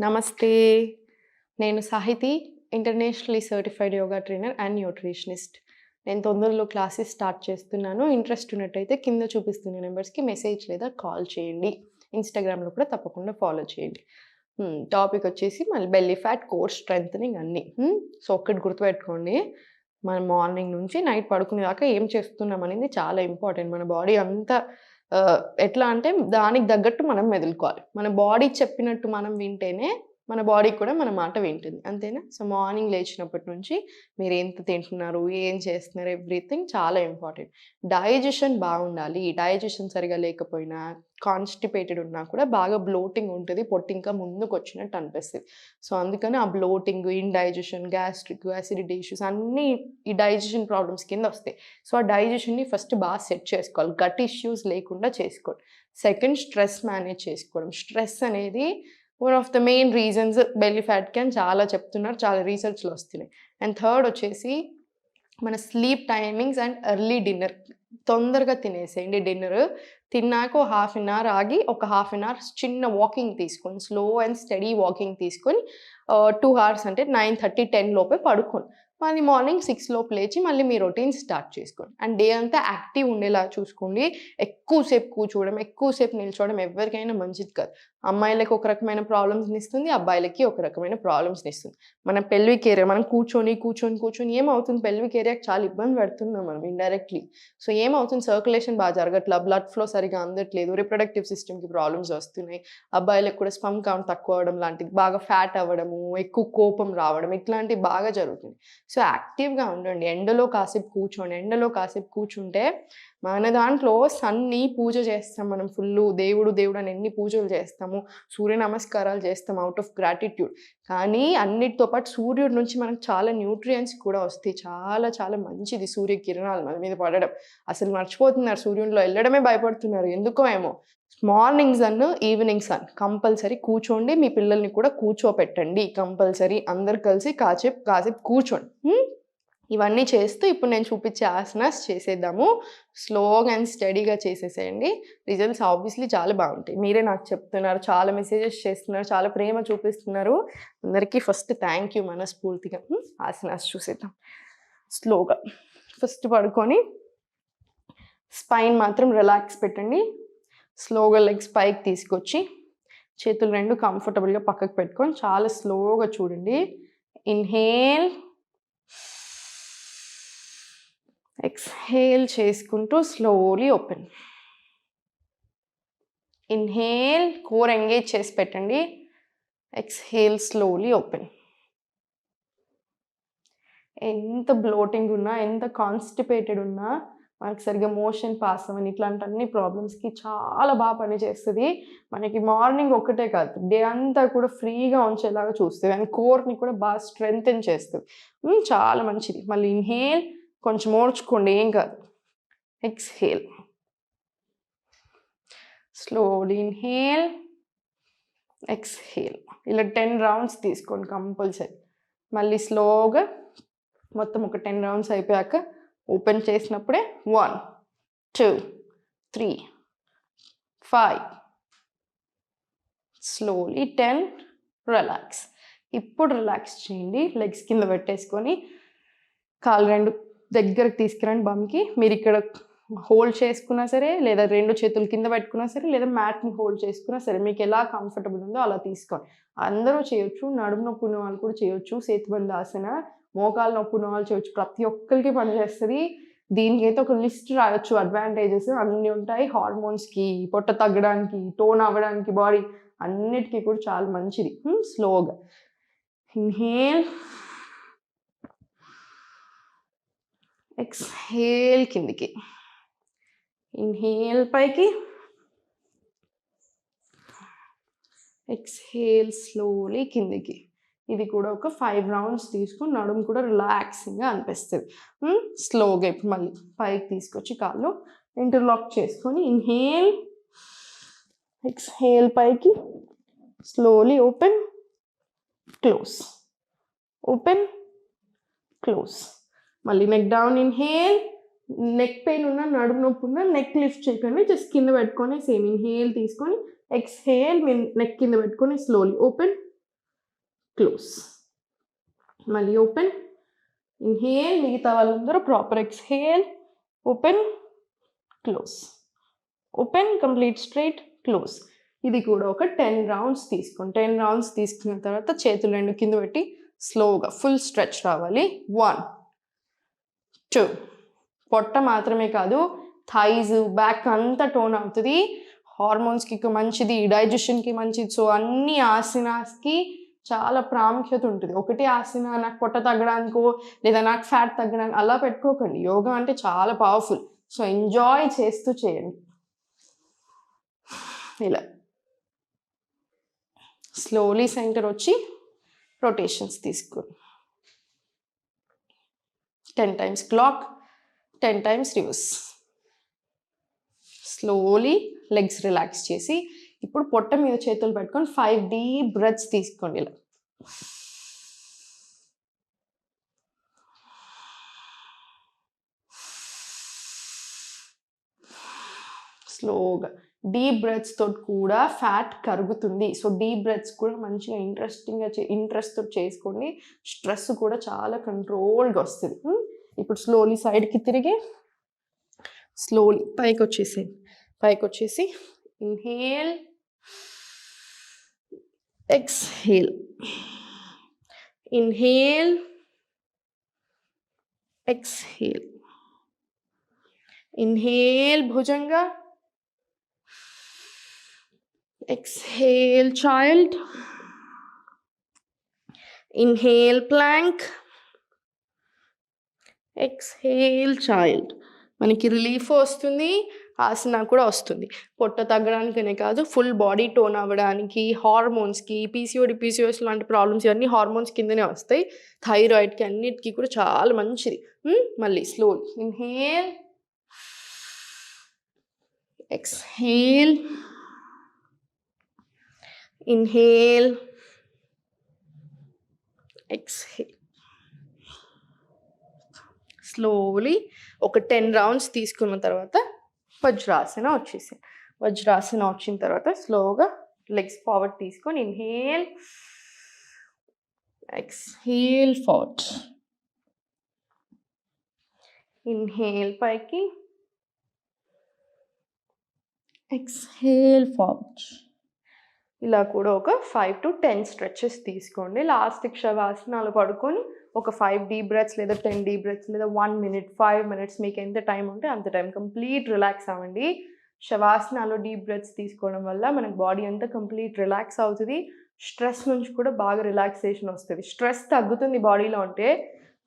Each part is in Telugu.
నమస్తే. నేను Sahiti internationally certified yoga trainer and nutritionist. నేను తొందరలో క్లాసెస్ స్టార్ట్ చేస్తున్నాను. ఇంట్రెస్ట్ ఉన్నట్టయితే కింద చూపిస్తున్న నెంబర్స్కి మెసేజ్ లేదా కాల్ చేయండి. ఇన్స్టాగ్రామ్లో కూడా తప్పకుండా ఫాలో చేయండి. టాపిక్ వచ్చేసి మళ్ళీ బెల్లీ ఫ్యాట్ కోర్ స్ట్రెంగ్ అన్నీ. సో ఒక్కటి గుర్తుపెట్టుకోండి. మనం మార్నింగ్ నుంచి నైట్ పడుకునే దాకా ఏం చేస్తున్నాం అనేది చాలా ఇంపార్టెంట్. మన బాడీ అంతా ఎట్లా అంటే దానికి తగ్గట్టు మనం మెదులుకోవాలి. మన బాడీ చెప్పినట్టు మనం వింటేనే మన బాడీ కూడా మన మాట వింటుంది. అంతేనా? సో మార్నింగ్ లేచినప్పటి నుంచి మీరు ఎంత తింటున్నారు ఏం చేస్తున్నారు ఎవ్రీథింగ్ చాలా ఇంపార్టెంట్. డైజెషన్ బాగుండాలి. డైజెషన్ సరిగా లేకపోయినా కాన్స్టిపేటెడ్ ఉన్నా కూడా బాగా బ్లోటింగ్ ఉంటుంది. పొట్టి ఇంకా ముందుకు వచ్చినట్టు అనిపిస్తుంది. సో అందుకని ఆ bloating indigestion gastric acidity issues అన్నీ ఈ డైజెషన్ ప్రాబ్లమ్స్ కింద వస్తాయి. సో ఆ డైజెషన్ని ఫస్ట్ బాగా సెట్ చేసుకోవాలి. గట్ ఇష్యూస్ లేకుండా చేసుకోవాలి సెకండ్ స్ట్రెస్ మేనేజ్ చేసుకోవడం. స్ట్రెస్ అనేది one of the main reasons belly ఫ్యాట్కి అని చాలా చెప్తున్నారు చాలా రీసెర్చ్లు వస్తున్నాయి. అండ్ థర్డ్ వచ్చేసి మన sleep timings and early dinner తొందరగా తినేసేయండి డిన్నర్ తిన్నాక ఒక హాఫ్ అన్ అవర్ ఆగి ఒక హాఫ్ అన్ అవర్ చిన్న వాకింగ్ తీసుకొని స్లో అండ్ స్టడీ వాకింగ్ తీసుకొని uh, టూ అవర్స్ అంటే నైన్ థర్టీ టెన్ లోపే పడుకోండి. మళ్ళీ మార్నింగ్ సిక్స్ లోపు లేచి మళ్ళీ మీ రొటీన్ స్టార్ట్ చేసుకోండి. అండ్ డే అంతా యాక్టివ్ ఉండేలా చూసుకోండి. ఎక్కువసేపు కూర్చోవడం ఎక్కువసేపు నిల్చోవడం ఎవరికైనా మంచిది కాదు. అమ్మాయిలకు ఒక రకమైన ప్రాబ్లమ్స్ని ఇస్తుంది అబ్బాయిలకి ఒక రకమైన ప్రాబ్లమ్స్ని ఇస్తుంది మన పెల్విక్ ఏరియా మనం కూర్చొని కూర్చొని కూర్చొని ఏమవుతుంది? పెల్విక్ ఏరియాకి చాలా ఇబ్బంది పెడుతున్నాం మనం ఇండైరెక్ట్లీ సో ఏమవుతుంది? సర్క్యులేషన్ బాగా జరగట్లా బ్లడ్ ఫ్లో సరిగా అందట్లేదు రిప్రొడక్టివ్ సిస్టమ్కి ప్రాబ్లమ్స్ వస్తున్నాయి. అబ్బాయిలకు కూడా స్పమ్ కౌంట్ తక్కువ అవడం లాంటిది బాగా ఫ్యాట్ అవ్వడము ఎక్కువ కోపం రావడం ఇట్లాంటివి బాగా జరుగుతుంది సో యాక్టివ్గా ఉండండి. ఎండలో కాసేపు కూర్చోండి. ఎండలో కాసేపు కూర్చుంటే మన దాంట్లో సన్ని పూజ చేస్తాం మనం ఫుల్ దేవుడు దేవుడు అని ఎన్ని పూజలు చేస్తాము? సూర్య నమస్కారాలు చేస్తాం అవుట్ ఆఫ్ గ్రాటిట్యూడ్ కానీ అన్నిటితో పాటు సూర్యుడి నుంచి మనకు చాలా న్యూట్రియన్స్ కూడా వస్తాయి. చాలా చాలా మంచిది సూర్య కిరణాలు మన మీద పడడం. అసలు మర్చిపోతున్నారు. సూర్యుడిలో వెళ్ళడమే భయపడుతున్నారు. ఎందుకో ఏమో. Morning sun evening sun compulsory కూర్చోండి. మీ పిల్లల్ని కూడా కూర్చోపెట్టండి. కంపల్సరీ అందరు కలిసి కాసేపు కాసేపు కూర్చోండి. ఇవన్నీ చేస్తూ ఇప్పుడు నేను చూపించే ఆసనాస్ చేసేద్దాము. స్లోగా అండ్ స్టడీగా చేసేసేయండి. రిజల్ట్స్ ఆబ్వియస్లీ చాలా బాగుంటాయి. మీరే నాకు చెప్తున్నారు చాలా మెసేజెస్ చేస్తున్నారు చాలా ప్రేమ చూపిస్తున్నారు. అందరికీ ఫస్ట్ థ్యాంక్ యూ మనస్ఫూర్తిగా. ఆసనాస్ చూసేద్దాం. స్లోగా. ఫస్ట్ పడుకొని స్పైన్ మాత్రం రిలాక్స్ పెట్టండి. స్లోగా లెగ్స్ పైకి తీసుకొచ్చి చేతులు రెండు కంఫర్టబుల్గా పక్కకు పెట్టుకొని చాలా స్లోగా చూడండి. ఇన్హేల్ ఎక్స్హేల్ చేసుకుంటూ slowly open inhale core engage చేసి పెట్టండి. ఎక్స్హేల్ స్లోలీ ఓపెన్ ఎంత బ్లోటింగ్ ఉన్నా ఎంత కాన్స్టిపేటెడ్ ఉన్నా మనకి సరిగ్గా మోషన్ పాస్ అవ్వని ఇట్లాంటి అన్ని ప్రాబ్లమ్స్కి చాలా బాగా పనిచేస్తుంది మనకి మార్నింగ్ ఒక్కటే కాదు డే అంతా కూడా ఫ్రీగా ఉంచేలాగా చూస్తుంది. అండ్ కోర్ని కూడా బాగా స్ట్రెంగ్తెన్ చేస్తుంది. చాలా మంచిది. మళ్ళీ ఇన్హేల్ కొంచెం ఓడ్చుకోండి ఏం కాదు. ఎక్స్హేల్ స్లోలీ ఇన్హేల్ ఎక్స్హేల్ ఇలా టెన్ రౌండ్స్ తీసుకోండి కంపల్సరీ మళ్ళీ స్లోగా మొత్తం ఒక టెన్ రౌండ్స్ అయిపోయాక ఓపెన్ చేసినప్పుడే one two three five. Slowly ten relax ఇప్పుడు రిలాక్స్ చేయండి. లెగ్స్ కింద పెట్టేసుకొని కాలు రెండు దగ్గరకు తీసుకురండి బమ్కి మీరు ఇక్కడ హోల్డ్ చేసుకున్నా సరే లేదా రెండు చేతులు కింద పెట్టుకున్నా సరే లేదా మ్యాట్ని హోల్డ్ చేసుకున్నా సరే మీకు ఎలా కంఫర్టబుల్ ఉందో అలా తీసుకోండి. అందరూ చేయొచ్చు నడుము నొప్పి ఉన్న వాళ్ళు కూడా చేయొచ్చు సేతుబంధ ఆసన మోకాలు నొప్పి ఉన్న వాళ్ళు చేయొచ్చు ప్రతి ఒక్కరికి పనిచేస్తుంది దీనికి అయితే ఒక లిస్ట్ రాయొచ్చు. అడ్వాంటేజెస్ అన్నీ ఉంటాయి. హార్మోన్స్కి పొట్ట తగ్గడానికి టోన్ అవ్వడానికి బాడీ అన్నిటికీ కూడా చాలా మంచిది. స్లోగా ఇన్హేల్ ఎక్స్హేల్ కిందికి. ఇన్హేల్ పైకి. ఎక్స్హేల్ స్లోలీ కిందికి. ఇది కూడా ఒక ఫైవ్ రౌండ్స్ తీసుకుని నడుము కూడా రిలాక్సింగ్గా అనిపిస్తుంది. స్లోగా ఇప్పుడు మళ్ళీ పైకి తీసుకొచ్చి కాళ్ళు ఇంటర్లాక్ చేసుకొని ఇన్హేల్ ఎక్స్హేల్ పైకి slowly open close open close మళ్ళీ neck down inhale neck pain ఉన్న నడుము నొప్పి ఉన్న నెక్ లిఫ్ట్ చేయకండి. జస్ట్ కింద పెట్టుకొని సేమ్ ఇన్హేల్ తీసుకొని ఎక్స్హేల్ మీ నెక్ కింద పెట్టుకొని స్లోలీ ఓపెన్ క్లోజ్. మళ్ళీ ఓపెన్. ఇన్హేల్ మిగతా వాళ్ళందరూ proper exhale. Open close. Open complete straight close. ఇది కూడా ఒక టెన్ రౌండ్స్ తీసుకోండి టెన్ రౌండ్స్ తీసుకున్న తర్వాత చేతులు రెండు కింద పెట్టి స్లోగా ఫుల్ స్ట్రెచ్ రావాలి. One two. పొట్ట మాత్రమే కాదు థైజ్ బ్యాక్ అంతా టోన్ అవుతుంది. హార్మోన్స్కి మంచిది డైజెషన్కి మంచిది. సో అన్ని ఆసనాస్కి చాలా ప్రాముఖ్యత ఉంటుంది. ఒకటి ఆసన నాకు పొట్ట తగ్గడానికో లేదా నాకు ఫ్యాట్ తగ్గడానికి అలా పెట్టుకోకండి. యోగా అంటే చాలా పవర్ఫుల్. సో ఎంజాయ్ చేస్తూ చేయండి. ఇలా. స్లోలీ సెంటర్ వచ్చి రొటేషన్స్ తీసుకోండి ten times clock ten times reverse. Slowly legs relax చేసి ఇప్పుడు పొట్ట మీద చేతులు పెట్టుకొని ఫైవ్ డీ బ్రెత్స్ తీసుకోండి ఇలా. స్లోగా. డీప్ బ్రెత్స్ తోటి కూడా ఫ్యాట్ కరుగుతుంది. సో డీప్ బ్రెత్స్ కూడా మంచిగా ఇంట్రెస్టింగ్గా ఇంట్రెస్ట్తో చేసుకోండి. స్ట్రెస్ కూడా చాలా కంట్రోల్గా వస్తుంది. Hmm? ఇప్పుడు స్లోలీ సైడ్కి తిరిగి స్లోలీ పైకి వచ్చేసి పైకి వచ్చేసి inhale exhale inhale exhale inhale భుజంగా exhale child inhale plank exhale child మనకి రిలీఫ్ వస్తుంది ఆసన కూడా వస్తుంది. పొట్ట తగ్గడానికనే కాదు ఫుల్ బాడీ టోన్ అవ్వడానికి హార్మోన్స్కి పీసీఓడి పీసీఓఎస్ లాంటి ప్రాబ్లమ్స్ ఇవన్నీ హార్మోన్స్ కిందనే వస్తాయి. థైరాయిడ్కి అన్నిటికీ కూడా చాలా మంచిది. మళ్ళీ slow inhale exhale inhale exhale slowly ఒక టెన్ రౌండ్స్ తీసుకున్న తర్వాత వజ్రాసన వచ్చేసి వజ్రాసన వచ్చిన తర్వాత స్లోగా లెగ్స్ ఫార్వర్డ్ తీసుకొని ఇన్హేల్ ఎక్స్హేల్ ఫార్వర్డ్. ఇన్హేల్ పైకి. Exhale forward. ఇలా కూడా ఒక ఫైవ్ టు టెన్ స్ట్రెచెస్ తీసుకోండి. లాస్ట్ శవాసనాలు పడుకొని ఒక ఫైవ్ డీ బ్రెత్స్ లేదా టెన్ డీ బ్రెత్స్ లేదా వన్ మినిట్ ఫైవ్ మినిట్స్ మీకు ఎంత టైం ఉంటే అంత టైం కంప్లీట్ రిలాక్స్ అవ్వండి. శవాసనాలో డీప్ బ్రెత్స్ తీసుకోవడం వల్ల మనకు బాడీ అంతా కంప్లీట్ రిలాక్స్ అవుతుంది. స్ట్రెస్ నుంచి కూడా బాగా రిలాక్సేషన్ వస్తుంది. స్ట్రెస్ తగ్గుతుంది బాడీలో అంటే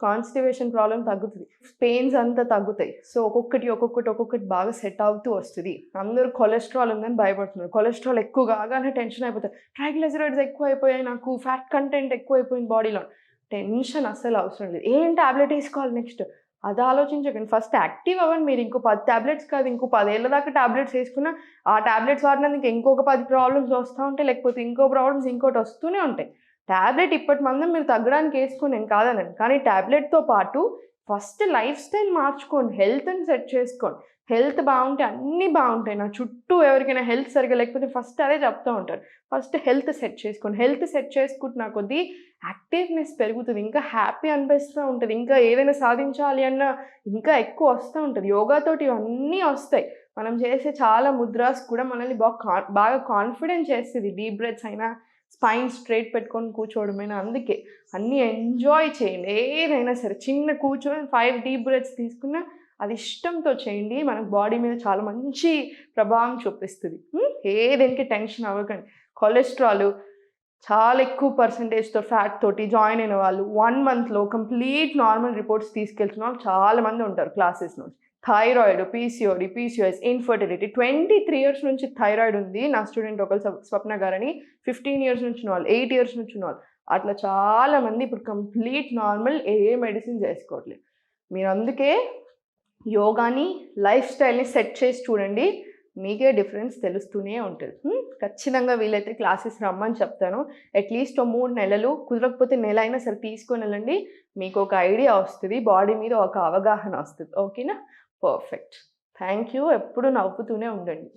కాన్స్టివేషన్ ప్రాబ్లం తగ్గుతుంది. పెయిన్స్ అంతా తగ్గుతాయి. సో ఒక్కొక్కటి ఒక్కొక్కటి ఒక్కొక్కటి బాగా సెట్ అవుతూ వస్తుంది. అందరూ కొలెస్ట్రాల్ ఉందని భయపడుతున్నారు. కొలెస్ట్రాల్ ఎక్కువ కాగానే టెన్షన్ అయిపోతుంది ట్రైగ్లైజరైడ్స్ ఎక్కువ అయిపోయాయి నాకు. ఫ్యాట్ కంటెంట్ ఎక్కువ అయిపోయింది బాడీలో టెన్షన్ అస్సలు అవసరం లేదు. ఏం టాబ్లెట్ వేసుకోవాలి నెక్స్ట్? అది ఆలోచించకండి. ఫస్ట్ యాక్టివ్ అవ్వండి మీరు. ఇంకో పది టాబ్లెట్స్ కాదు. ఇంకో పదేళ్ళ దాకా టాబ్లెట్స్ వేసుకున్నా ఆ టాబ్లెట్స్ వాడినందుకు ఇంకొక పది ప్రాబ్లమ్స్ వస్తూ ఉంటాయి. లేకపోతే ఇంకో ప్రాబ్లమ్స్ ఇంకోటి వస్తూనే ఉంటాయి. టాబ్లెట్ ఇప్పటి మందం మీరు తగ్గడానికి వేసుకోండి నేను కాదనండి కానీ టాబ్లెట్తో పాటు ఫస్ట్ లైఫ్ స్టైల్ మార్చుకోండి. హెల్త్ని సెట్ చేసుకోండి. హెల్త్ బాగుంటే అన్నీ బాగుంటాయి. నా చుట్టూ ఎవరికైనా హెల్త్ సరిగా లేకపోతే ఫస్ట్ అదే చెప్తూ ఉంటారు. ఫస్ట్ హెల్త్ సెట్ చేసుకోండి. హెల్త్ సెట్ చేసుకుంటున్న కొద్దీ యాక్టివ్నెస్ పెరుగుతుంది. ఇంకా హ్యాపీ అనిపిస్తూ ఉంటుంది. ఇంకా ఏదైనా సాధించాలి అన్న ఇంకా ఎక్కువ వస్తూ ఉంటుంది. యోగాతోటి ఇవన్నీ వస్తాయి. మనం చేసే చాలా ముద్రాస్ కూడా మనల్ని బాగా కా- బాగా కాన్ఫిడెంట్ చేస్తుంది. డీప్ బ్రెత్స్ అయినా స్పైన్ స్ట్రైట్ పెట్టుకొని కూర్చోవడమైనా అందుకే అన్నీ ఎంజాయ్ చేయండి. ఏదైనా సరే చిన్న కూర్చొని ఫైవ్ డీప్ బ్రెత్స్ తీసుకున్నా అది ఇష్టంతో చేయండి. మనకు బాడీ మీద చాలా మంచి ప్రభావం చూపిస్తుంది. ఏ ఏదేనికి టెన్షన్ అవ్వకండి. కొలెస్ట్రాల్ చాలా ఎక్కువ పర్సంటేజ్తో ఫ్యాట్ తోటి జాయిన్ అయిన వాళ్ళు వన్ మంత్లో కంప్లీట్ నార్మల్ రిపోర్ట్స్ తీసుకెళ్తున్న వాళ్ళు చాలా మంది ఉంటారు క్లాసెస్ నుంచి. Thyroid PCOD PCOS infertility twenty three years నుంచి థైరాయిడ్ ఉంది. నా స్టూడెంట్ ఒకరు స్వప్న గారని ఫిఫ్టీన్ ఇయర్స్ నుంచి వాళ్ళు ఎయిట్ ఇయర్స్ నుంచి వాళ్ళు. అట్లా చాలామంది ఇప్పుడు కంప్లీట్ నార్మల్ ఏ మెడిసిన్ చేసుకోవట్లేదు. మీరు అందుకే యోగాని లైఫ్ స్టైల్ని సెట్ చేసి చూడండి. మీకే డిఫరెన్స్ తెలుస్తూనే ఉంటుంది. ఖచ్చితంగా వీలైతే క్లాసెస్ రమ్మని చెప్తాను. అట్లీస్ట్ ఓ మూడు నెలలు కుదరకపోతే నెల అయినా సరే తీసుకొని వెళ్ళండి. మీకు ఒక ఐడియా వస్తుంది బాడీ మీద ఒక అవగాహన వస్తుంది. ఓకేనా? పర్ఫెక్ట్. Thank you. ఎప్పుడు నవ్వుతూనే ఉండండి.